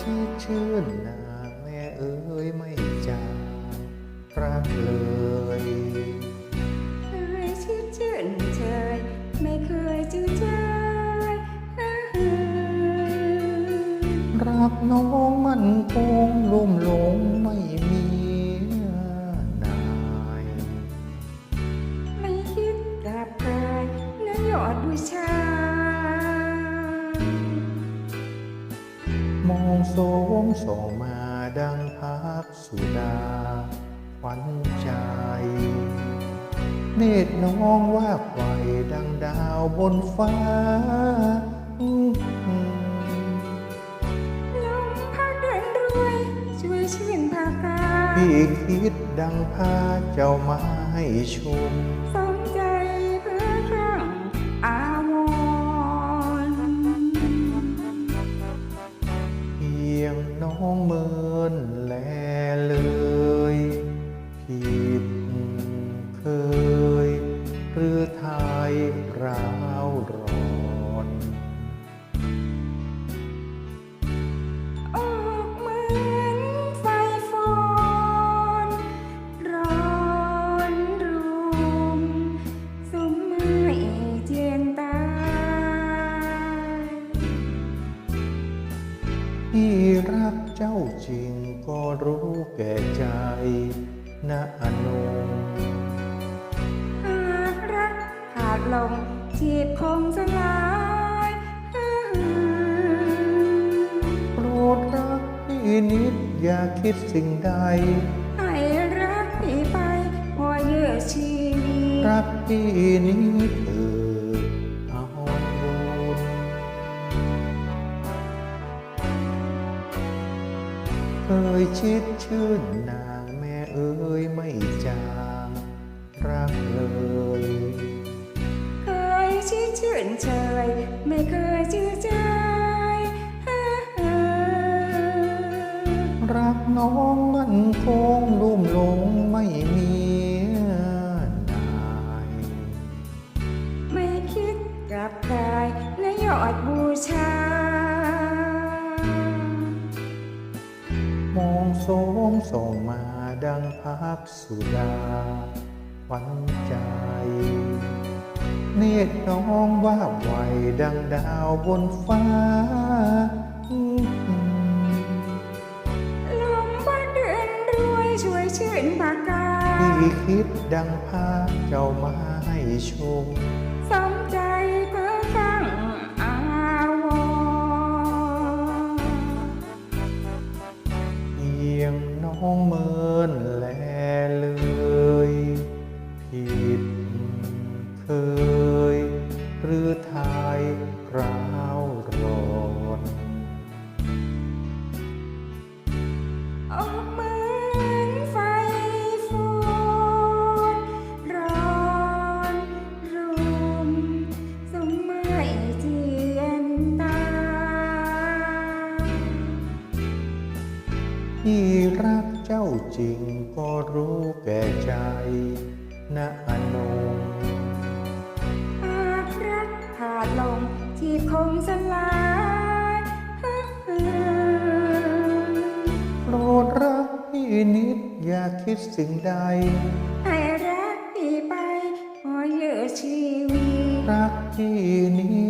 ชื่อชื่นนาแม่เอ๋ยไม่จางรักเลยเคยชื่นชื่นเชยไม่เคยจืดจางเอ้ยรักน้องมันคงลุ่มหลงไม่มีนายไม่คิดกลับกลายนยอดบูชา มองโสมส่องมาดังพักสุดาขวัญใจ เนตรน้องว่าไฟดังดาวบนฟ้าลมพัดเดินรวยช่วยชื่นภากาพี่คิดดังพาเจ้ามาให้ชม ที่รักเจ้าจริงก็รู้แก่ใจนะอนงหากรักขาดลงจีบคงสลายโปรดรักพี่นิดอย่าคิดสิ่งใด ให้รักพี่ไปพอเยื่อชีวิตรักพี่นี้เถิดเอา ยชิดชื่นนางแม่เอ๋ยไม่จางรักเลยเคยชื่นชื่นเชยไม่เคยจืดจายรักน้องมันคงลุ่มหลงไม่มีนายไม่คิดกลับกายและยอดบูชา องโสมส่องมาดังพักสุดาขวัญใจ เนตรน้องว่าไหวดังดาวบนฟ้า ลมพัดเดือนรวยช่วยชื่นปากกาพี่คิดดังพาเจ้ามาให้ชมสม ที่รักเจ้าจริงก็รู้แก่ใจนะอนงหากรักขาดลงที่คงสลายโปรดรักพี่นิดอย่าคิดสิ่งใด ให้รักพี่ไปพอเยอะชีวิต รักพี่นี้เถิ